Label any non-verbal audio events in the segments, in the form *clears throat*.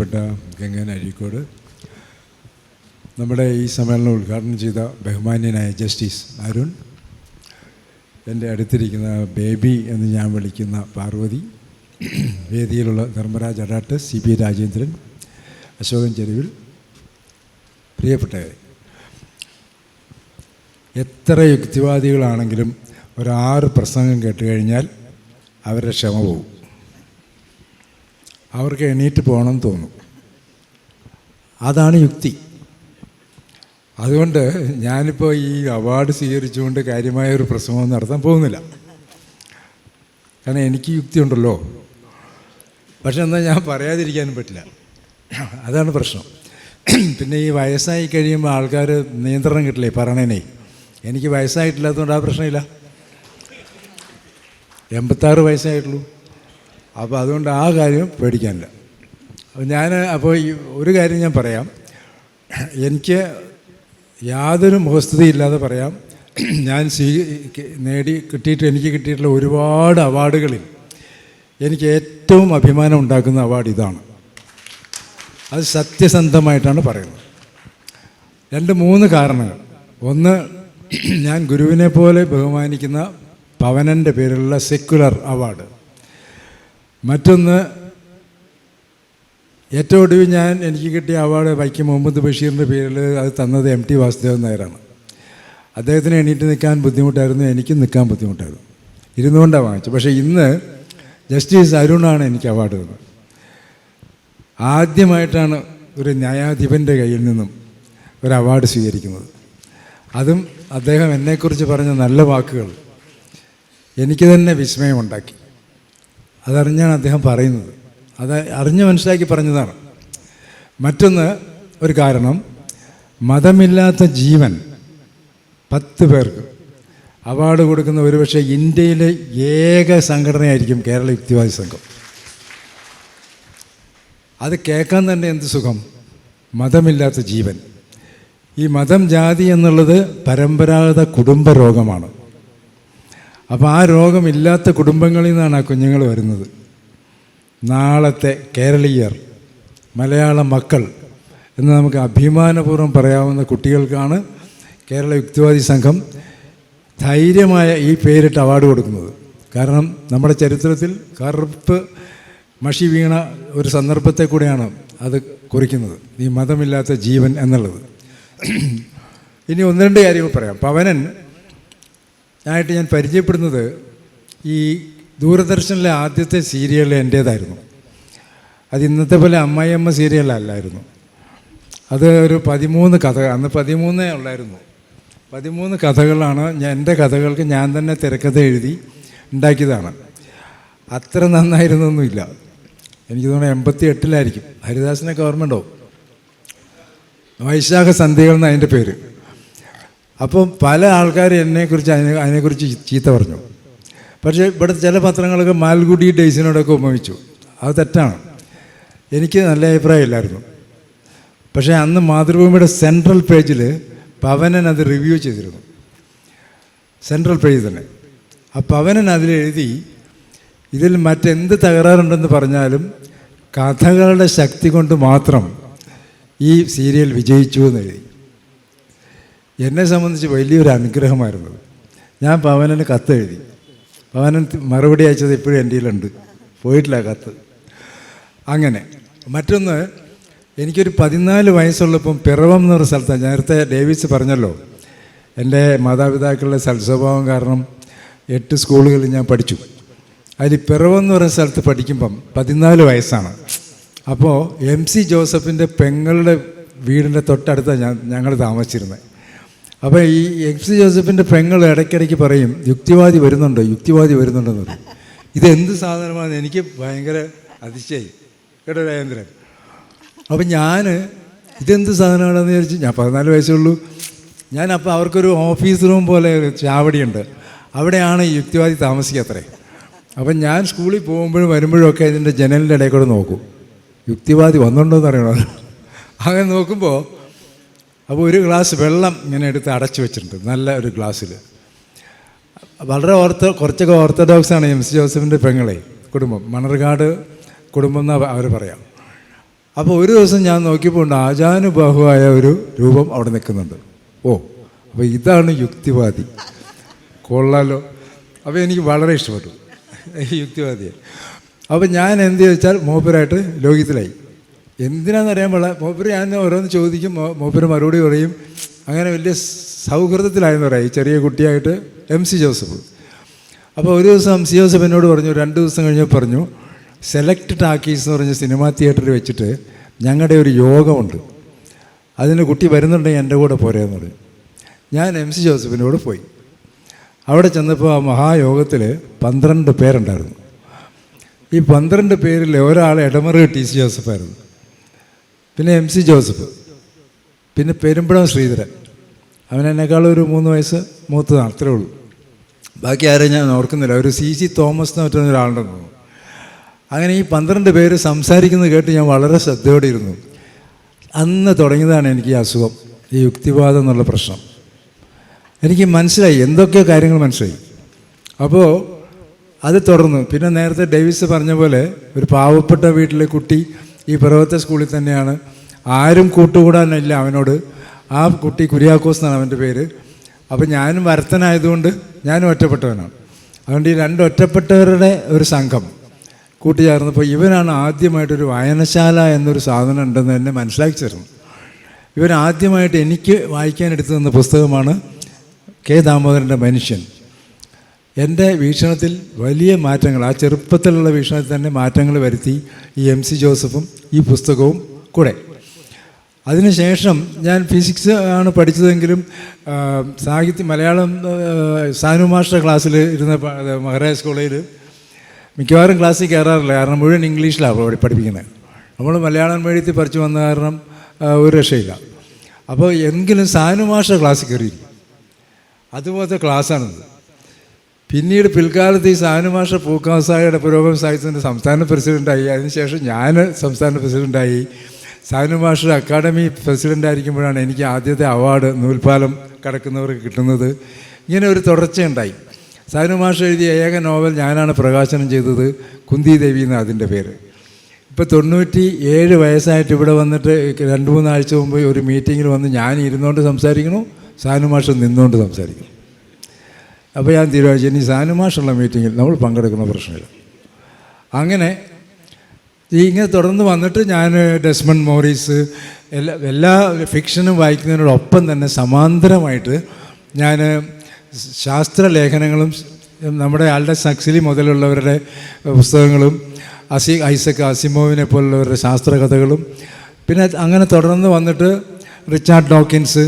പ്രിയപ്പെട്ട ഗംഗൻ അരീക്കോട് നമ്മുടെ ഈ സമ്മേളനം ഉദ്ഘാടനം ചെയ്ത ബഹുമാന്യനായ ജസ്റ്റിസ് അരുൺ എന്റെ അടുത്തിരിക്കുന്ന ബേബി എന്ന് ഞാൻ വിളിക്കുന്ന പാർവതി വേദിയിലുള്ള ധർമ്മരാജ് അഡാട്ട് സി പി രാജേന്ദ്രൻ അശോകൻ ചെരുവിൽ പ്രിയപ്പെട്ടവരെ എത്ര യുക്തിവാദികളാണെങ്കിലും ഒരാറ് പ്രസംഗം കേട്ട് കഴിഞ്ഞാൽ അവരുടെ ക്ഷമ പോകും. അവർക്ക് എണീറ്റ് പോകണം എന്ന് തോന്നും. അതാണ് യുക്തി. അതുകൊണ്ട് ഞാനിപ്പോൾ ഈ അവാർഡ് സ്വീകരിച്ചുകൊണ്ട് കാര്യമായ ഒരു പ്രസംഗം നടത്താൻ പോകുന്നില്ല. കാരണം എനിക്ക് യുക്തി ഉണ്ടല്ലോ. പക്ഷെ എന്നാൽ ഞാൻ പറയാതിരിക്കാനും പറ്റില്ല. അതാണ് പ്രശ്നം. പിന്നെ ഈ വയസ്സായി കഴിയുമ്പോൾ ആൾക്കാർ നിയന്ത്രണം കിട്ടില്ലേ പറയണേനെ? എനിക്ക് വയസ്സായിട്ടില്ലാത്തതുകൊണ്ട് ആ പ്രശ്നമില്ല. എൺപത്താറ് വയസ്സായിട്ടുള്ളൂ. അപ്പോൾ അതുകൊണ്ട് ആ കാര്യം പേടിക്കാനില്ല. ഞാൻ അപ്പോൾ ഈ ഒരു കാര്യം ഞാൻ പറയാം. എനിക്ക് യാതൊരു മുഖസ്ഥിതിയില്ലാതെ പറയാം. ഞാൻ സ്വീ നേടി കിട്ടിയിട്ട് എനിക്ക് കിട്ടിയിട്ടുള്ള ഒരുപാട് അവാർഡുകളിൽ എനിക്ക് ഏറ്റവും അഭിമാനം ഉണ്ടാക്കുന്ന അവാർഡ് ഇതാണ്. അത് സത്യസന്ധമായിട്ടാണ് പറയുന്നത്. രണ്ട് മൂന്ന് കാരണങ്ങൾ. ഒന്ന് ഞാൻ ഗുരുവിനെ പോലെ ബഹുമാനിക്കുന്ന പവനന്റെ പേരിലുള്ള സെക്യുലർ അവാർഡ്. മറ്റൊന്ന് ഏറ്റവും ഒടുവിൽ ഞാൻ എനിക്ക് കിട്ടിയ അവാർഡ് വൈക്കം മുഹമ്മദ് ബഷീറിന്റെ പേരിൽ അത് തന്നത് എം ടി വാസുദേവൻ നായരാണ്. അദ്ദേഹത്തിന് എണീറ്റ് നിൽക്കാൻ ബുദ്ധിമുട്ടായിരുന്നു എനിക്കും നിൽക്കാൻ ബുദ്ധിമുട്ടായിരുന്നു. ഇരുന്നുകൊണ്ടാണ് വാങ്ങിച്ചത്. പക്ഷേ ഇന്ന് ജസ്റ്റിസ് അരുണാണ് എനിക്ക് അവാർഡ് തന്നത്. ആദ്യമായിട്ടാണ് ഒരു ന്യായാധിപന്റെ കയ്യിൽ നിന്നും ഒരു അവാർഡ് സ്വീകരിക്കുന്നത്. അതും അദ്ദേഹം എന്നെക്കുറിച്ച് പറഞ്ഞ നല്ല വാക്കുകൾ. എനിക്ക് തന്നെ വിസ്മയമുണ്ടാക്കി. അതറിഞ്ഞാണ് അദ്ദേഹം പറയുന്നത്. അത് അറിഞ്ഞ് മനസ്സിലാക്കി പറഞ്ഞതാണ്. മറ്റൊന്ന് ഒരു കാരണം. മതമില്ലാത്ത ജീവൻ പത്ത് പേർക്ക് അവാർഡ് കൊടുക്കുന്ന ഒരുപക്ഷെ ഇന്ത്യയിലെ ഏക സംഘടനയായിരിക്കും കേരള യുക്തിവാദി സംഘം. അത് കേൾക്കാൻ തന്നെ എന്ത് സുഖം? മതമില്ലാത്ത ജീവൻ. ഈ മതം ജാതി എന്നുള്ളത് പരമ്പരാഗത കുടുംബ രോഗമാണ്. അപ്പോൾ ആ രോഗമില്ലാത്ത കുടുംബങ്ങളിൽ നിന്നാണ് ആ കുഞ്ഞുങ്ങൾ വരുന്നത്. നാളത്തെ കേരളീയർ മലയാള മക്കൾ എന്ന് നമുക്ക് അഭിമാനപൂർവം പറയാവുന്ന കുട്ടികൾക്കാണ് കേരള യുക്തിവാദി സംഘം ധൈര്യമായ ഈ പേരിട്ട് അവാർഡ് കൊടുക്കുന്നത്. കാരണം നമ്മുടെ ചരിത്രത്തിൽ കറുപ്പ് മഷി വീണ ഒരു സന്ദർഭത്തെ കൂടെയാണ് അത് കുറിക്കുന്നത്. ഈ മതമില്ലാത്ത ജീവൻ എന്നുള്ളത്. ഇനി ഒന്ന് രണ്ട് കാര്യങ്ങൾ പറയാം. പവനൻ ആയിട്ട് ഞാൻ പരിചയപ്പെടുന്നത് ഈ ദൂരദർശനിലെ ആദ്യത്തെ സീരിയൽ എന്റേതായിരുന്നു. അത് ഇന്നത്തെ പോലെ അമ്മായിയമ്മ സീരിയലല്ലായിരുന്നു അത് ഒരു പതിമൂന്ന് കഥ അന്ന് പതിമൂന്നേ ഉള്ളായിരുന്നു. പതിമൂന്ന് കഥകളാണ് ഞാൻ എന്റെ കഥകൾക്ക് ഞാൻ തന്നെ തിരക്കഥ എഴുതി ഉണ്ടാക്കിയതാണ്. അത്ര നന്നായിരുന്നൊന്നുമില്ല. എനിക്ക് തോന്നുന്നു എൺപത്തി എട്ടിലായിരിക്കും ഹരിദാസിനൊക്കെ ഓർമ്മയുണ്ടോ വൈശാഖ സന്ധ്യകൾ എന്ന് അതിന്റെ പേര്. അപ്പം പല ആൾക്കാർ എന്നെക്കുറിച്ച് അതിനെ അതിനെക്കുറിച്ച് ചീത്ത പറഞ്ഞു. പക്ഷേ ഇവിടെ ചില പത്രങ്ങളൊക്കെ മാൽഗുഡി ഡേയ്സിനോടൊക്കെ ഉപമിച്ചു. അത് തെറ്റാണ്. എനിക്ക് നല്ല അഭിപ്രായമില്ലായിരുന്നു. പക്ഷേ അന്ന് മാതൃഭൂമിയുടെ സെൻട്രൽ പേജിൽ പവനൻ അത് റിവ്യൂ ചെയ്തിരുന്നു. സെൻട്രൽ പേജ് തന്നെ. ആ പവനൻ അതിലെഴുതി ഇതിൽ മറ്റെന്ത് തകരാറുണ്ടെന്ന് പറഞ്ഞാലും കഥകളുടെ ശക്തി കൊണ്ട് മാത്രം ഈ സീരിയൽ വിജയിച്ചു എന്ന് എഴുതി. എന്നെ സംബന്ധിച്ച് വലിയൊരു അനുഗ്രഹമായിരുന്നത്. ഞാൻ പവനന് കത്ത് എഴുതി. പവനൻ മറുപടി അയച്ചത് ഇപ്പോഴും എന്റെ കയ്യിലുണ്ട്. പോയിട്ടില്ല കത്ത്. അങ്ങനെ മറ്റൊന്ന് എനിക്കൊരു പതിനാല് വയസ്സുള്ളപ്പം പിറവം എന്നൊരു സ്ഥലത്താണ് നേരത്തെ ഡേവിസ് പറഞ്ഞല്ലോ എന്റെ മാതാപിതാക്കളുടെ സൽസ്വഭാവം കാരണം എട്ട് സ്കൂളുകളിൽ ഞാൻ പഠിച്ചു. അതിൽ പിറവം എന്ന് പറയുന്ന സ്ഥലത്ത് പഠിക്കുമ്പം പതിനാല് വയസ്സാണ്. അപ്പോൾ എം സി ജോസഫിന്റെ പെങ്ങളുടെ വീടിന്റെ തൊട്ടടുത്താണ് ഞാൻ ഞങ്ങൾ താമസിച്ചിരുന്നത്. അപ്പോൾ ഈ എക്സ് ജോസഫിന്റെ പെങ്ങൾ ഇടയ്ക്കിടയ്ക്ക് പറയും യുക്തിവാദി വരുന്നുണ്ട്? യുക്തിവാദി വരുന്നുണ്ടെന്ന് പറയും. ഇതെന്ത് സാധനമാണെന്ന് എനിക്ക് ഭയങ്കര അതിശയി കേട്ടോ രാജേന്ദ്രൻ അപ്പം ഞാൻ ഇതെന്ത് സാധനമാണെന്ന് വിചാരിച്ച് ഞാൻ പതിനാല് വയസ്സുള്ളൂ ഞാൻ അപ്പോൾ അവർക്കൊരു ഓഫീസ് റൂം പോലെ ചാവടിയുണ്ട്. അവിടെയാണ് യുക്തിവാദി താമസിക്കത്രേ അപ്പം ഞാൻ സ്കൂളിൽ പോകുമ്പോഴും വരുമ്പോഴും ഒക്കെ ഇതിന്റെ ജനലിന്റെ ഇടയിൽ കൂടെ നോക്കും. യുക്തിവാദി വന്നുണ്ടോ എന്ന് അറിയണോ. അങ്ങനെ നോക്കുമ്പോൾ അപ്പോൾ ഒരു ഗ്ലാസ് വെള്ളം ഇങ്ങനെ എടുത്ത് അടച്ചു വെച്ചിട്ടുണ്ട്. നല്ല ഒരു ഗ്ലാസ്സിൽ. വളരെ ഓർത്ത കുറച്ചൊക്കെ ഓർത്തഡോക്സാണ് എം സി ജോസഫിന്റെ പെങ്ങളെ കുടുംബം. മണർകാട് കുടുംബം എന്ന് അവർ പറയാം. അപ്പോൾ ഒരു ദിവസം ഞാൻ നോക്കിയപ്പോൾ ഉണ്ട് ആചാനുബാഹുവായ ഒരു രൂപം അവിടെ നിൽക്കുന്നുണ്ട്. ഓ അപ്പോൾ ഇതാണ് യുക്തിവാദി. കൊള്ളാലോ. അപ്പോൾ എനിക്ക് വളരെ ഇഷ്ടപ്പെട്ടു. യുക്തിവാദിയെ. അപ്പോൾ ഞാൻ എന്ത് ചോദിച്ചാൽ മൂപ്പരായിട്ട് ലോകിത്തിലായി. എന്തിനാണെന്നറിയാൻ പാടില്ല. മൂപ്പര് ഞാൻ ഓരോന്ന് ചോദിക്കും. മൂപ്പര് മറുപടി പറയും. അങ്ങനെ വലിയ സൗഹൃദത്തിലായെന്ന് പറയാം ഈ ചെറിയ കുട്ടിയായിട്ട് എം സി ജോസഫ്. അപ്പോൾ ഒരു ദിവസം എം സി ജോസഫ് എന്നോട് പറഞ്ഞു രണ്ട് ദിവസം കഴിഞ്ഞ് പറഞ്ഞു സെലക്ട് ടാക്കീസ് എന്ന് പറഞ്ഞ സിനിമാ തിയേറ്ററിൽ വെച്ചിട്ട് ഞങ്ങളുടെ ഒരു യോഗമുണ്ട്. അതിന് കുട്ടി വരുന്നുണ്ടെങ്കിൽ എന്റെ കൂടെ പോരെന്ന് പറഞ്ഞു. ഞാൻ എം സി ജോസഫിനോട് പോയി. അവിടെ ചെന്നപ്പോൾ ആ മഹായോഗത്തിൽ പന്ത്രണ്ട് പേരുണ്ടായിരുന്നു. ഈ പന്ത്രണ്ട് പേരിൽ ഒരാൾ ഇടമറുക ടി സി ജോസഫായിരുന്നു. പിന്നെ എം സി ജോസഫ്. പിന്നെ പെരുമ്പടം ശ്രീധരൻ. അവൻ ഒരു മൂന്ന് വയസ്സ് മൂത്തതാണ് അത്രേ ഉള്ളൂ. ബാക്കി ആരെയും ഞാൻ ഓർക്കുന്നില്ല. ഒരു സി സി തോമസ് എന്ന് പറ്റുന്ന ഒരാളുണ്ടെന്ന് തോന്നുന്നു. അങ്ങനെ ഈ പന്ത്രണ്ട് പേര് സംസാരിക്കുന്നത് കേട്ട് ഞാൻ വളരെ ശ്രദ്ധയോടെ ഇരുന്നു അന്ന് തുടങ്ങിയതാണ് എനിക്ക് ഈ അസുഖം ഈ യുക്തിവാദം എന്നുള്ള പ്രശ്നം. എനിക്ക് മനസ്സിലായി എന്തൊക്കെയോ കാര്യങ്ങൾ മനസ്സിലായി. അപ്പോൾ അത് തുടർന്നു പിന്നെ നേരത്തെ ഡേവിസ് പറഞ്ഞ പോലെ ഒരു പാവപ്പെട്ട വീട്ടിലെ കുട്ടി ഈ പർവത സ്കൂളിൽ തന്നെയാണ്. ആരും കൂട്ടുകൂടാനില്ല അവനോട്. ആ കുട്ടി കുര്യാക്കോസ് എന്നാണ് അവന്റെ പേര്. അപ്പോൾ ഞാനും വരത്തനായതുകൊണ്ട് ഞാനും ഒറ്റപ്പെട്ടവനാണ്. അതുകൊണ്ട് ഈ രണ്ട് ഒറ്റപ്പെട്ടവരുടെ ഒരു സംഘം കൂട്ടിച്ചേർന്നപ്പോൾ ഇവനാണ് ആദ്യമായിട്ടൊരു വായനശാല എന്നൊരു സാധനം ഉണ്ടെന്ന് തന്നെ മനസ്സിലാക്കി തരുന്നു ഇവൻ ആദ്യമായിട്ട് എനിക്ക് വായിക്കാൻ എടുത്തു തന്ന പുസ്തകമാണ് കെ ദാമോദരന്റെ മനുഷ്യൻ. എന്റെ വീക്ഷണത്തിൽ വലിയ മാറ്റങ്ങൾ ആ ചെറുപ്പത്തിലുള്ള വീക്ഷണത്തിൽ തന്നെ മാറ്റങ്ങൾ വരുത്തി ഈ എം സി ജോസഫും ഈ പുസ്തകവും കൂടെ. അതിനുശേഷം ഞാൻ ഫിസിക്സ് ആണ് പഠിച്ചതെങ്കിലും സാഹിത്യ മലയാളം സാനു മാസ്റ്റർ ക്ലാസ്സിൽ ഇരുന്ന മഹാരാജ് കോളേജിൽ മിക്കവാറും ക്ലാസ്സിൽ കയറാറില്ല. കാരണം മുഴുവൻ ഇംഗ്ലീഷിലാണ് അവിടെ പഠിപ്പിക്കുന്നത്. നമ്മൾ മലയാളം മീഡിയത്തിൽ പഠിച്ചു വന്ന കാരണം ഒരു രക്ഷയില്ല. അപ്പോൾ എങ്കിലും സാനു മാസ്റ്റർ ക്ലാസ്സിൽ കയറിയിരിക്കും. അതുപോലത്തെ ക്ലാസ്സാണിത്. പിന്നീട് പിൽക്കാലത്ത് ഈ സാനുമാഷ പൂക്കാസായുടെ പുരോഗമന സാഹിത്യത്തിന്റെ സംസ്ഥാന പ്രസിഡന്റായി അതിനുശേഷം ഞാൻ സംസ്ഥാന പ്രസിഡന്റായി സാനുമാഷ അക്കാഡമി പ്രസിഡന്റ് ആയിരിക്കുമ്പോഴാണ് എനിക്ക് ആദ്യത്തെ അവാർഡ് നൂൽപ്പാലം കടക്കുന്നവർക്ക് കിട്ടുന്നത്. ഇങ്ങനെ ഒരു തുടർച്ചയുണ്ടായി. സാനുമാഷ എഴുതിയ ഏക നോവൽ ഞാനാണ് പ്രകാശനം ചെയ്തത് കുന്തി ദേവി എന്ന് അതിന്റെ പേര്. ഇപ്പോൾ തൊണ്ണൂറ്റി ഏഴ് വയസ്സായിട്ട് ഇവിടെ വന്നിട്ട് രണ്ട് മൂന്നാഴ്ച മുമ്പ് ഒരു മീറ്റിങ്ങിൽ വന്ന് ഞാൻ ഇരുന്നുകൊണ്ട് സംസാരിക്കണു സാനുമാഷ നിന്നുകൊണ്ട് സംസാരിക്കുന്നു. അപ്പോൾ ഞാൻ തീരുമാനിച്ചു ഇനി സാനുമാഷുള്ള മീറ്റിങ്ങിൽ നമ്മൾ പങ്കെടുക്കുന്ന പ്രശ്നമില്ല. അങ്ങനെ ഈ ഇങ്ങനെ തുടർന്ന് വന്നിട്ട് ഞാൻ ഡെസ്മൺ മോറീസ് എല്ലാ എല്ലാ ഫിക്ഷനും വായിക്കുന്നതിനോടൊപ്പം തന്നെ സമാന്തരമായിട്ട് ഞാൻ ശാസ്ത്ര ലേഖനങ്ങളും നമ്മുടെ ആളുടെ സക്സിലി മുതലുള്ളവരുടെ പുസ്തകങ്ങളും അസി ഐസക് അസിമോവിനെ പോലുള്ളവരുടെ ശാസ്ത്രകഥകളും പിന്നെ അങ്ങനെ തുടർന്ന് വന്നിട്ട് റിച്ചാർഡ് ഡോക്കിൻസ്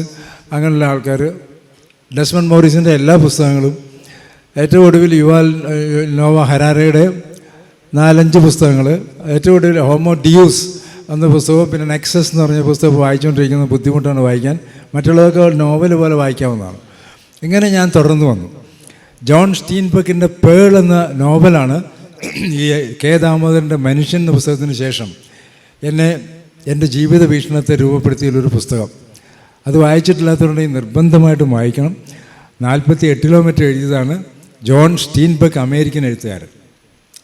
അങ്ങനെയുള്ള ആൾക്കാർ ഡെസ്മൺ മോറിസിന്റെ എല്ലാ പുസ്തകങ്ങളും ഏറ്റവും ഒടുവിൽ യുവാൽ നോവ ഹരാരയുടെ നാലഞ്ച് പുസ്തകങ്ങൾ ഏറ്റവും ഒടുവിൽ ഹോമോ ഡിയൂസ് എന്ന പുസ്തകവും പിന്നെ നെക്സസ് എന്ന് പറഞ്ഞ പുസ്തകം വായിച്ചുകൊണ്ടിരിക്കുന്നത് ബുദ്ധിമുട്ടാണ് വായിക്കാൻ. മറ്റുള്ളതൊക്കെ നോവൽ പോലെ വായിക്കാവുന്നതാണ്. ഇങ്ങനെ ഞാൻ തുടർന്ന് വന്നു. ജോൺ സ്റ്റീൻ പെക്കിന്റെ പേൾ എന്ന നോവലാണ് ഈ കെ ദാമോദരന്റെ മനുഷ്യൻ എന്ന പുസ്തകത്തിന് ശേഷം എന്നെ എന്റെ ജീവിത വീക്ഷണത്തെ രൂപപ്പെടുത്തിയുള്ളൊരു പുസ്തകം. അത് വായിച്ചിട്ടില്ലാത്തതുകൊണ്ട് നിർബന്ധമായിട്ടും വായിക്കണം. നാൽപ്പത്തി എട്ട് കിലോമീറ്റർ എഴുതിയതാണ് ജോൺ സ്റ്റീൻബക്ക് അമേരിക്കൻ എഴുത്തുകാരൻ.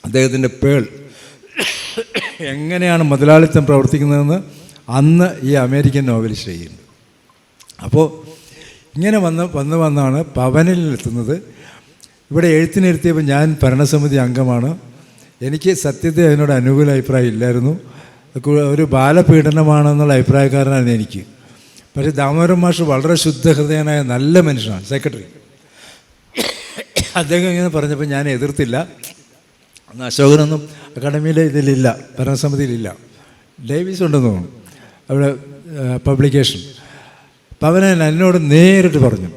അദ്ദേഹത്തിന്റെ പേൾ എങ്ങനെയാണ് മുതലാളിത്തം പ്രവർത്തിക്കുന്നതെന്ന് അന്ന് ഈ അമേരിക്കൻ നോവലിസ്റ്റ് ചെയ്യുന്നുണ്ട് അപ്പോൾ ഇങ്ങനെ വന്ന് വന്ന് വന്നാണ് പവനിൽ എത്തുന്നത്. ഇവിടെ എഴുത്തിനിരുത്തിയപ്പോൾ ഞാൻ ഭരണസമിതി അംഗമാണ്. എനിക്ക് സത്യത്തെ അതിനോട് അനുകൂല അഭിപ്രായം ഇല്ലായിരുന്നു. ഒരു ബാലപീഡനമാണെന്നുള്ള അഭിപ്രായക്കാരനാണ് എനിക്ക്. പക്ഷേ ദാമോദരൻ മാഷ് വളരെ ശുദ്ധഹൃദയനായ നല്ല മനുഷ്യനാണ് സെക്രട്ടറി അദ്ദേഹം ഇങ്ങനെ പറഞ്ഞപ്പോൾ ഞാൻ എതിർത്തില്ല. അന്ന് അശോകനൊന്നും അക്കാഡമിയിലെ ഇതിലില്ല ഭരണസമിതിയിലില്ല. ഡേവിസ് ഉണ്ടെന്ന് തോന്നുന്നു. അവിടെ പബ്ലിക്കേഷൻ പവനൻ എന്നോട് നേരിട്ട് പറഞ്ഞു.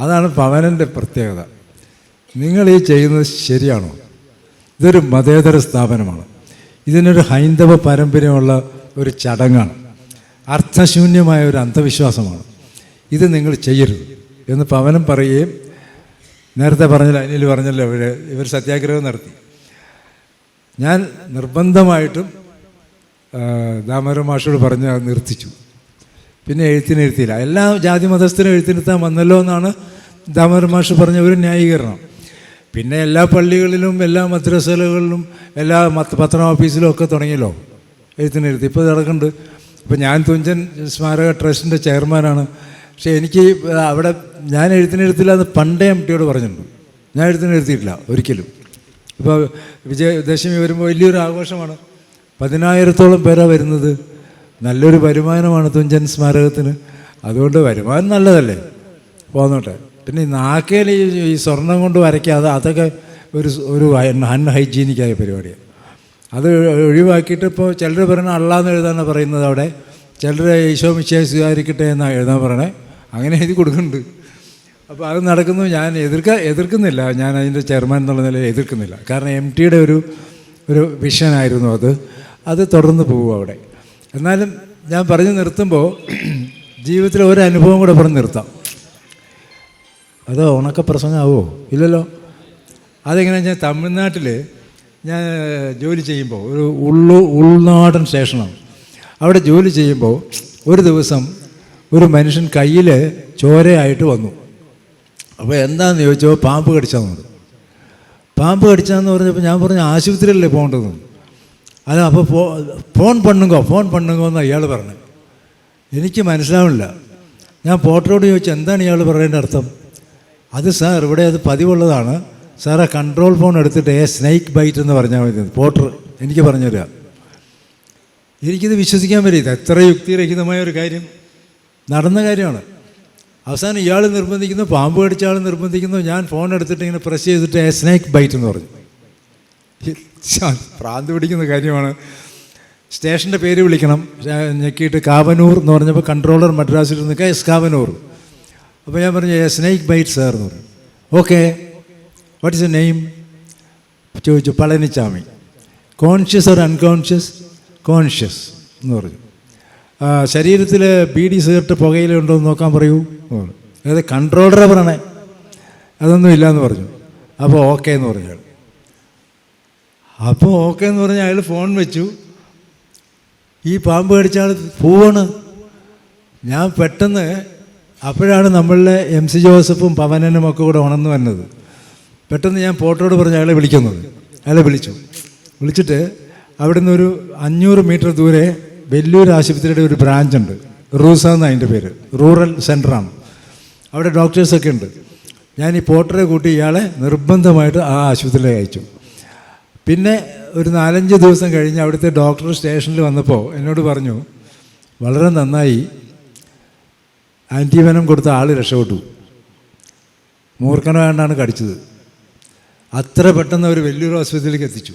അതാണ് പവനന്റെ പ്രത്യേകത. നിങ്ങൾ ഈ ചെയ്യുന്നത് ശരിയാണോ? ഇതൊരു മതേതര സ്ഥാപനമാണ്. ഇതിനൊരു ഹൈന്ദവ പാരമ്പര്യമുള്ള ഒരു ചടങ്ങാണ്. അർത്ഥശൂന്യമായ ഒരു അന്ധവിശ്വാസമാണ്. ഇത് നിങ്ങൾ ചെയ്യരുത് എന്ന് പവനം പറയുകയും നേരത്തെ പറഞ്ഞല്ലോ അനിൽ പറഞ്ഞല്ലോ ഇവർ ഇവർ സത്യാഗ്രഹം നടത്തി. ഞാൻ നിർബന്ധമായിട്ടും ആ, മാഷോട് പറഞ്ഞ് നിർത്തിച്ചു. പിന്നെ എഴുത്തിനെഴുത്തിയില്ല എല്ലാ ജാതി മതസ്ഥരും എഴുത്തിനിരുത്താൻ വന്നല്ലോ എന്നാണ് ദാമോദരൻ മാഷ് പറഞ്ഞ ഒരു ന്യായീകരണം. പിന്നെ എല്ലാ പള്ളികളിലും എല്ലാ മദ്രസകളിലും എല്ലാ പത്രം ഓഫീസിലും ഒക്കെ തുടങ്ങിയല്ലോ എഴുത്തിനിരുത്തി. ഇപ്പോൾ നടക്കുന്നുണ്ട്. ഇപ്പോൾ ഞാൻ തുഞ്ചൻ സ്മാരക ട്രസ്റ്റിന്റെ ചെയർമാനാണ്. പക്ഷേ എനിക്ക് അവിടെ ഞാൻ എഴുത്തിനെഴുത്തില്ല എന്ന് പണ്ടേ എം ടിയോട് പറഞ്ഞിട്ടുണ്ട്. ഞാൻ എഴുത്തിനെഴുത്തിയിട്ടില്ല ഒരിക്കലും. ഇപ്പോൾ വിജയദശമി വരുമ്പോൾ വലിയൊരു ആഘോഷമാണ്. പതിനായിരത്തോളം പേരാണ് വരുന്നത്. നല്ലൊരു വരുമാനമാണ് തുഞ്ചൻ സ്മാരകത്തിന്. അതുകൊണ്ട് വരുമാനം നല്ലതല്ലേ? പോന്നോട്ടെ. പിന്നെ നാക്കേൽ ഈ സ്വർണം കൊണ്ട് വരയ്ക്കാതെ അതൊക്കെ ഒരു ഒരു അൺഹൈജീനിക്കായ പരിപാടിയാണ് അത് ഒഴിവാക്കിയിട്ട് ഇപ്പോൾ ചിലർ പറയണ അള്ളാന്ന് എഴുതാനാണ് പറയുന്നത് അവിടെ. ചിലർ ഈശോ മിശയെ സ്വീകരിക്കട്ടെ എന്നാണ് എഴുതാൻ പറയണേ. അങ്ങനെ എഴുതി കൊടുക്കുന്നുണ്ട്. അപ്പോൾ അത് നടക്കുന്നു. ഞാൻ എതിർക്ക എതിർക്കുന്നില്ല. ഞാൻ അതിന്റെ ചെയർമാൻ എന്നുള്ള നിലയിൽ എതിർക്കുന്നില്ല. കാരണം എം ടിയുടെ ഒരു ഒരു വിഷനായിരുന്നു അത്. അത് തുടർന്ന് പോകും അവിടെ. എന്നാലും ഞാൻ പറഞ്ഞു നിർത്തുമ്പോൾ *clears throat* ജീവിതത്തിലെ ഒരു അനുഭവം കൂടെ പറഞ്ഞ് നിർത്താം. അതോ ഉണക്ക പ്രസംഗമാവോ ഇല്ലല്ലോ. അതെങ്ങനെയാണെന്ന് വെച്ചാൽ തമിഴ്നാട്ടിൽ ഞാൻ ജോലി ചെയ്യുമ്പോൾ ഒരു ഉള്ളു ഉൾനാടൻ സ്റ്റേഷനാണ്. അവിടെ ജോലി ചെയ്യുമ്പോൾ ഒരു ദിവസം ഒരു മനുഷ്യൻ കയ്യിൽ ചോരയായിട്ട് വന്നു. അപ്പോൾ എന്താണെന്ന് ചോദിച്ചപ്പോൾ പാമ്പ് കടിച്ചാന്ന് പാമ്പ് കടിച്ചാന്ന് പറഞ്ഞപ്പോൾ ഞാൻ പറഞ്ഞു ആശുപത്രിയിലല്ലേ പോകേണ്ടതെന്ന് അല്ല അപ്പോൾ ഫോ ഫോൺ പണ്ണുങ്കോ ഫോൺ പണ്ണുങ്കോ എന്ന് അയാൾ പറഞ്ഞു. എനിക്ക് മനസ്സിലാവില്ല ഞാൻ പോട്ടറോട് ചോദിച്ചു എന്താണ് ഇയാൾ പറയേണ്ട അർത്ഥം? അത് സാർ ഇവിടെ അത് പതിവുള്ളതാണ്. ആ കൺട്രോൾ ഫോൺ എടുത്തിട്ട് ഏ സ്നേക്ക് ബൈറ്റ് എന്ന് പറഞ്ഞാൽ മതി. പോട്ടർ എനിക്ക് പറഞ്ഞു തരിക എനിക്കിത് വിശ്വസിക്കാൻ പറ്റില്ല എത്ര യുക്തിരഹിതമായ ഒരു കാര്യം. നടന്ന കാര്യമാണ്. അവസാനം ഇയാൾ നിർബന്ധിക്കുന്നു പാമ്പ് കടിച്ച ആൾ നിർബന്ധിക്കുന്നു. ഞാൻ ഫോൺ എടുത്തിട്ട് ഇങ്ങനെ പ്രസ് ചെയ്തിട്ട് ഏ സ്നേക്ക് ബൈറ്റ് എന്ന് പറഞ്ഞു. പ്രാന്ത് പിടിക്കുന്ന കാര്യമാണ്. സ്റ്റേഷന്റെ പേര് വിളിക്കണം. ഞെക്കിയിട്ട് കാവനൂർ എന്ന് പറഞ്ഞപ്പോൾ കൺട്രോളർ മദ്രാസിൽ നിൽക്കുക എസ് കാവനൂർ. അപ്പോൾ ഞാൻ പറഞ്ഞു എ സ്നേക്ക് ബൈറ്റ് സാർ എന്ന് പറഞ്ഞു. Okay. What is a name ചോദിച്ചു Palanichami. Conscious or unconscious conscious എന്ന് പറഞ്ഞു. ശരീരത്തിൽ ബീഡി സിഗരറ്റ് പുകയിലുണ്ടോ എന്ന് നോക്കാൻ പറയൂ അതായത് കൺട്രോളറെ പറയണേ. അതൊന്നും ഇല്ല എന്ന് പറഞ്ഞു. അപ്പോൾ ഓക്കെ എന്ന് പറഞ്ഞു അപ്പോൾ ഓക്കെ എന്ന് പറഞ്ഞ് അയാൾ ഫോൺ വെച്ചു. ഈ പാമ്പ് കടിച്ചാൽ പോവാണ്. ഞാൻ പെട്ടെന്ന് അപ്പോഴാണ് നമ്മളിലെ എം സി ജോസഫും പവനനും ഒക്കെ കൂടെ ഉണർന്നു വന്നത്. പെട്ടെന്ന് ഞാൻ പോട്ടോട് പറഞ്ഞ് അയാളെ വിളിക്കുന്നത്. അയാളെ വിളിച്ചു. വിളിച്ചിട്ട് അവിടുന്ന് ഒരു അഞ്ഞൂറ് മീറ്റർ ദൂരെ വലിയൊരു ആശുപത്രിയുടെ ഒരു ബ്രാഞ്ച് ഉണ്ട്. റൂസ എന്ന് അതിന്റെ പേര്. റൂറൽ സെന്ററാണ് അവിടെ ഡോക്ടേഴ്സൊക്കെ ഉണ്ട്. ഞാൻ ഈ പോട്ടറെ കൂട്ടി ഇയാളെ നിർബന്ധമായിട്ട് ആ ആശുപത്രിയിലേക്ക് അയച്ചു. പിന്നെ ഒരു നാലഞ്ച് ദിവസം കഴിഞ്ഞ് അവിടുത്തെ ഡോക്ടർ സ്റ്റേഷനിൽ വന്നപ്പോൾ എന്നോട് പറഞ്ഞു വളരെ നന്നായി ആന്റിവനം കൊടുത്ത ആൾ രക്ഷപ്പെട്ടു. മൂർഖന കടിച്ചത്. അത്ര പെട്ടെന്ന് അവർ വലിയൊരു ആശുപത്രിയിലേക്ക് എത്തിച്ചു.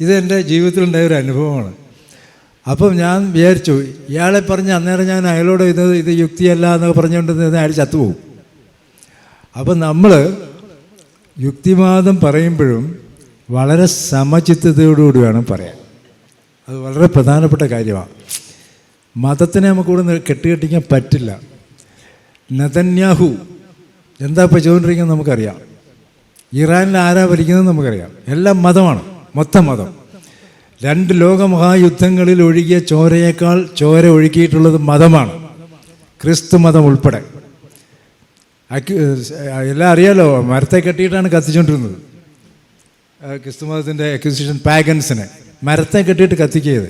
ഇതെന്റെ ജീവിതത്തിലുണ്ടായ ഒരു അനുഭവമാണ്. അപ്പം ഞാൻ വിചാരിച്ചു ഇയാളെ പറഞ്ഞ് അന്നേരം ഞാൻ അയാളോട് ഇത് ഇത് യുക്തിയല്ല എന്നൊക്കെ പറഞ്ഞുകൊണ്ട് അയാൾ ചത്തുപോകും. അപ്പം നമ്മൾ യുക്തിവാദം പറയുമ്പോഴും വളരെ സമചിത്തതയോടുകൂടി വേണം പറയാൻ. അത് വളരെ പ്രധാനപ്പെട്ട കാര്യമാണ്. മതത്തിനെ നമുക്ക് നിന്ന് കെട്ടുകെട്ടിക്കാൻ പറ്റില്ല. നതന്യാഹു എന്താ ഇപ്പോൾ ചെയ്തുകൊണ്ടിരിക്കുന്നത് നമുക്കറിയാം. ഇറാനിൽ ആരാ ഭരിക്കുന്നത് നമുക്കറിയാം. എല്ലാം മതമാണ്. മൊത്തം മതം. രണ്ട് ലോകമഹായുദ്ധങ്ങളിൽ ഒഴുകിയ ചോരയേക്കാൾ ചോര ഒഴുകിയിട്ടുള്ളത് മതമാണ്. ക്രിസ്തു മതം ഉൾപ്പെടെ. എല്ലാം അറിയാലോ മരത്തെ കെട്ടിയിട്ടാണ് കത്തിച്ചുകൊണ്ടിരുന്നത് ക്രിസ്തു മതത്തിന്റെ അക്യൂസിഷൻ പാഗൻസിനെ മരത്തെ കെട്ടിയിട്ട് കത്തിക്കുകയത്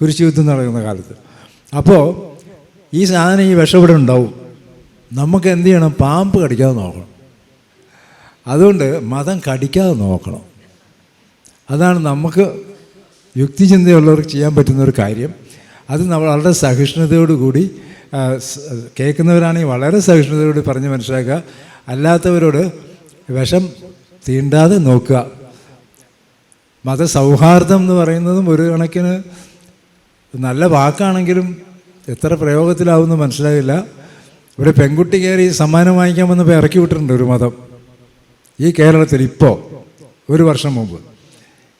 കുരിശുയുദ്ധം നടക്കുന്ന കാലത്ത്. അപ്പോൾ ഈ സാധനം ഈ വിഷം ഇവിടെ ഉണ്ടാവും. നമുക്ക് എന്ത് ചെയ്യണം? പാമ്പ് കടിക്കാതെ നോക്കണം. അതുകൊണ്ട് മതം കടിക്കാതെ നോക്കണം. അതാണ് നമുക്ക് യുക്തിചിന്തയുള്ളവർക്ക് ചെയ്യാൻ പറ്റുന്ന ഒരു കാര്യം. അത് നമ്മൾ വളരെ സഹിഷ്ണുതയോടുകൂടി കേൾക്കുന്നവരാണെങ്കിൽ വളരെ സഹിഷ്ണുതയോട് പറഞ്ഞ് മനസ്സിലാക്കുക. അല്ലാത്തവരോട് വിഷം തീണ്ടാതെ നോക്കുക. മതസൗഹാർദ്ദം എന്ന് പറയുന്നതും ഒരു കണക്കിന് നല്ല വാക്കാണെങ്കിലും എത്ര പ്രയോഗത്തിലാവുമെന്ന് മനസ്സിലായില്ല. ഇവിടെ പെൺകുട്ടി കയറി സമ്മാനം വാങ്ങിക്കാൻ വന്നപ്പോൾ ഇറക്കി വിട്ടിട്ടുണ്ട് ഒരു മതം. ഈ കേരളത്തിൽ ഇപ്പോൾ ഒരു വർഷം മുമ്പ്.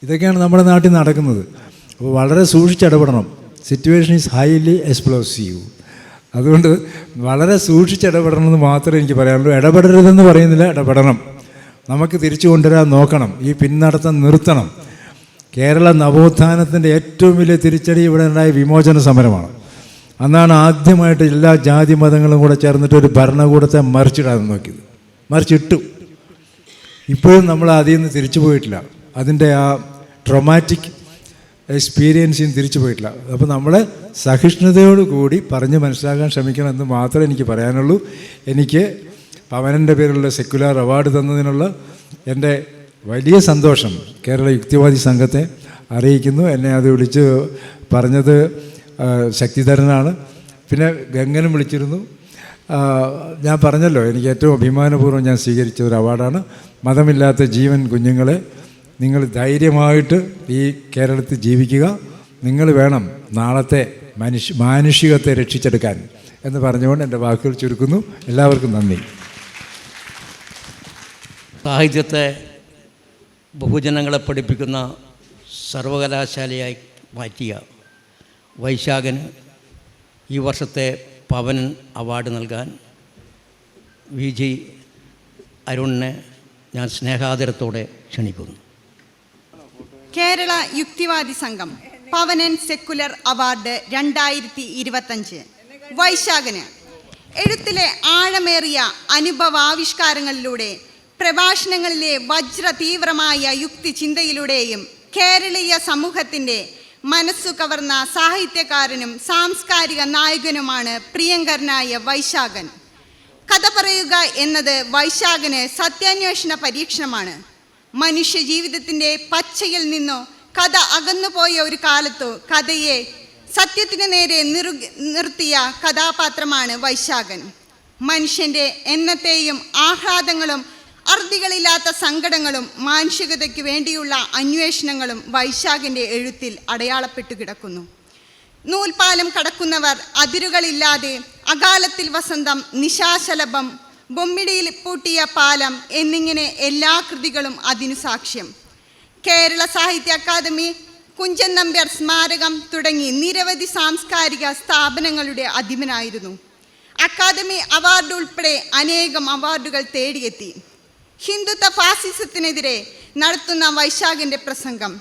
ഇതൊക്കെയാണ് നമ്മുടെ നാട്ടിൽ നടക്കുന്നത്. അപ്പോൾ വളരെ സൂക്ഷിച്ചിടപെടണം സിറ്റുവേഷൻ ഈസ് ഹൈലി എക്സ്പ്ലോസീവ് അതുകൊണ്ട് വളരെ സൂക്ഷിച്ചിടപെടണം എന്ന് മാത്രമേ എനിക്ക് പറയാനുള്ളൂ. ഇടപെടരുതെന്ന് പറയുന്നില്ല ഇടപെടണം. നമുക്ക് തിരിച്ചു കൊണ്ടുവരാൻ നോക്കണം. ഈ പിന്നടത്തം നിർത്തണം. കേരള നവോത്ഥാനത്തിന്റെ ഏറ്റവും വലിയ തിരിച്ചടി ഇവിടെ ഉണ്ടായ വിമോചന സമരമാണ്. അന്നാണ് ആദ്യമായിട്ട് എല്ലാ ജാതി മതങ്ങളും കൂടെ ചേർന്നിട്ട് ഒരു ഭരണകൂടത്തെ മറിച്ചിടാൻ നോക്കിയത്. മറിച്ചിട്ടു. ഇപ്പോഴും നമ്മൾ അതിൽ നിന്ന് തിരിച്ചു പോയിട്ടില്ല. അതിന്റെ ആ ട്രൊമാറ്റിക് എക്സ്പീരിയൻസിന് തിരിച്ചു പോയിട്ടില്ല. അപ്പോൾ നമ്മൾ സഹിഷ്ണുതയോട് കൂടി പറഞ്ഞ് മനസ്സിലാക്കാൻ ശ്രമിക്കണം എന്ന് മാത്രമേ എനിക്ക് പറയാനുള്ളൂ. എനിക്ക് പവനന്റെ പേരിലുള്ള സെക്യുലർ അവാർഡ് തന്നതിനുള്ള എന്റെ വലിയ സന്തോഷം കേരള യുക്തിവാദി സംഘത്തെ അറിയിക്കുന്നു. എന്നെ അത് വിളിച്ച് പറഞ്ഞത് ശക്തിധരനാണ്. പിന്നെ ഗംഗനും വിളിച്ചിരുന്നു. ഞാൻ പറഞ്ഞല്ലോ എനിക്ക് ഏറ്റവും അഭിമാനപൂർവം ഞാൻ സ്വീകരിച്ച ഒരു അവാർഡാണ്. മതമില്ലാത്ത ജീവൻ കുഞ്ഞുങ്ങളെ നിങ്ങൾ ധൈര്യമായിട്ട് ഈ കേരളത്തിൽ ജീവിക്കുക. നിങ്ങൾ വേണം നാളത്തെ മനുഷ്യ മാനുഷികത്തെ രക്ഷിച്ചെടുക്കാൻ എന്ന് പറഞ്ഞുകൊണ്ട് എന്റെ വാക്കുകൾ ചുരുക്കുന്നു. എല്ലാവർക്കും നന്ദി. സാഹിത്യത്തെ ബഹുജനങ്ങളെ പഠിപ്പിക്കുന്ന സർവകലാശാലയായി മാറ്റിയ വൈശാഖന് ഈ വർഷത്തെ പവനൻ അവാർഡ് നൽകാൻ വി ജി അരുണിനെ ഞാൻ സ്നേഹാദരത്തോടെ ക്ഷണിക്കുന്നു. കേരള യുക്തിവാദി സംഘം പവനൻ സെക്കുലർ അവാർഡ് രണ്ടായിരത്തി ഇരുപത്തഞ്ച് വൈശാഖന് എഴുത്തിലെ ആഴമേറിയ അനുഭവാവിഷ്കാരങ്ങളിലൂടെ പ്രഭാഷണങ്ങളിലെ വജ്ര തീവ്രമായ യുക്തി ചിന്തയിലൂടെയും കേരളീയ സമൂഹത്തിന്റെ മനസ്സു കവർന്ന സാഹിത്യകാരനും സാംസ്കാരിക നായകനുമാണ് പ്രിയങ്കരനായ വൈശാഖൻ. കഥ പറയുക എന്നത് വൈശാഖന് സത്യാന്വേഷണ പരീക്ഷണമാണ്. മനുഷ്യ ജീവിതത്തിന്റെ പച്ചയിൽ നിന്നോ കഥ അകന്നുപോയ ഒരു കാലത്തോ കഥയെ സത്യത്തിനു നേരെ നിറു നിർത്തിയ കഥാപാത്രമാണ് വൈശാഖൻ. മനുഷ്യന്റെ എന്നത്തെയും ആഹ്ലാദങ്ങളും അറുതികളില്ലാത്ത സങ്കടങ്ങളും മാനുഷികതയ്ക്ക് വേണ്ടിയുള്ള അന്വേഷണങ്ങളും വൈശാഖിന്റെ എഴുത്തിൽ അടയാളപ്പെട്ടു കിടക്കുന്നു. നൂൽപാലം കടക്കുന്നവർ അതിരുകളില്ലാതെ അകാലത്തിൽ വസന്തം നിശാശലഭം ബൊമ്മിടിയിൽ പൂട്ടിയ പാലം എന്നിങ്ങനെ എല്ലാ കൃതികളും അതിനു സാക്ഷ്യം. കേരള സാഹിത്യ അക്കാദമി കുഞ്ചൻ നമ്പ്യാർ സ്മാരകം തുടങ്ങി നിരവധി സാംസ്കാരിക സ്ഥാപനങ്ങളുടെ അധിപനായിരുന്നു. അക്കാദമി അവാർഡ് ഉൾപ്പെടെ അനേകം അവാർഡുകൾ തേടിയെത്തി. ഹിന്ദുത്വ ഫാസിസത്തിനെതിരെ നടത്തുന്ന വൈശാഖിന്റെ പ്രസംഗം.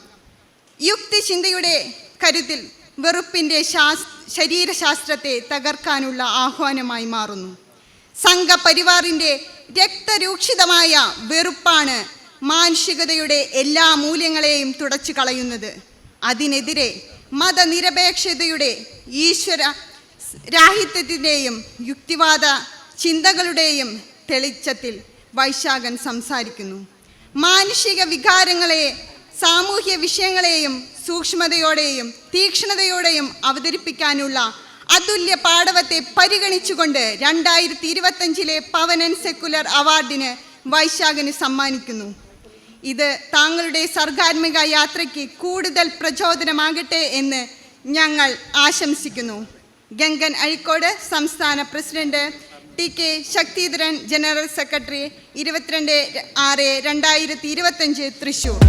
യുക്തി ചിന്തയുടെ കരുത്തിൽ വെറുപ്പിന്റെ ശാസ് ശരീരശാസ്ത്രത്തെ തകർക്കാനുള്ള ആഹ്വാനമായി മാറുന്നു. സംഘപരിവാറിന്റെ രക്തരൂക്ഷിതമായ വെറുപ്പാണ് മാനുഷികതയുടെ എല്ലാ മൂല്യങ്ങളെയും തുടച്ചു കളയുന്നത്. അതിനെതിരെ മതനിരപേക്ഷതയുടെ ഈശ്വര രാഹിത്യത്തിന്റെയും യുക്തിവാദ ചിന്തകളുടെയും തെളിച്ചത്തിൽ വൈശാഖൻ സംസാരിക്കുന്നു. മാനുഷിക വികാരങ്ങളെ സാമൂഹ്യ വിഷയങ്ങളെയും സൂക്ഷ്മതയോടെയും തീക്ഷ്ണതയോടെയും അവതരിപ്പിക്കാനുള്ള അതുല്യ പാടവത്തെ പരിഗണിച്ചുകൊണ്ട് രണ്ടായിരത്തി ഇരുപത്തഞ്ചിലെ പവനൻ സെക്കുലർ അവാർഡിന് വൈശാഖന് സമ്മാനിക്കുന്നു. ഇത് താങ്കളുടെ സർഗാത്മിക യാത്രയ്ക്ക് കൂടുതൽ പ്രചോദനമാകട്ടെ എന്ന് ഞങ്ങൾ ആശംസിക്കുന്നു. ഗംഗൻ അഴിക്കോട് സംസ്ഥാന president T K Sakthidharan general secretary ഇരുപത്തിരണ്ട് ആറ് രണ്ടായിരത്തി ഇരുപത്തഞ്ച് തൃശൂർ.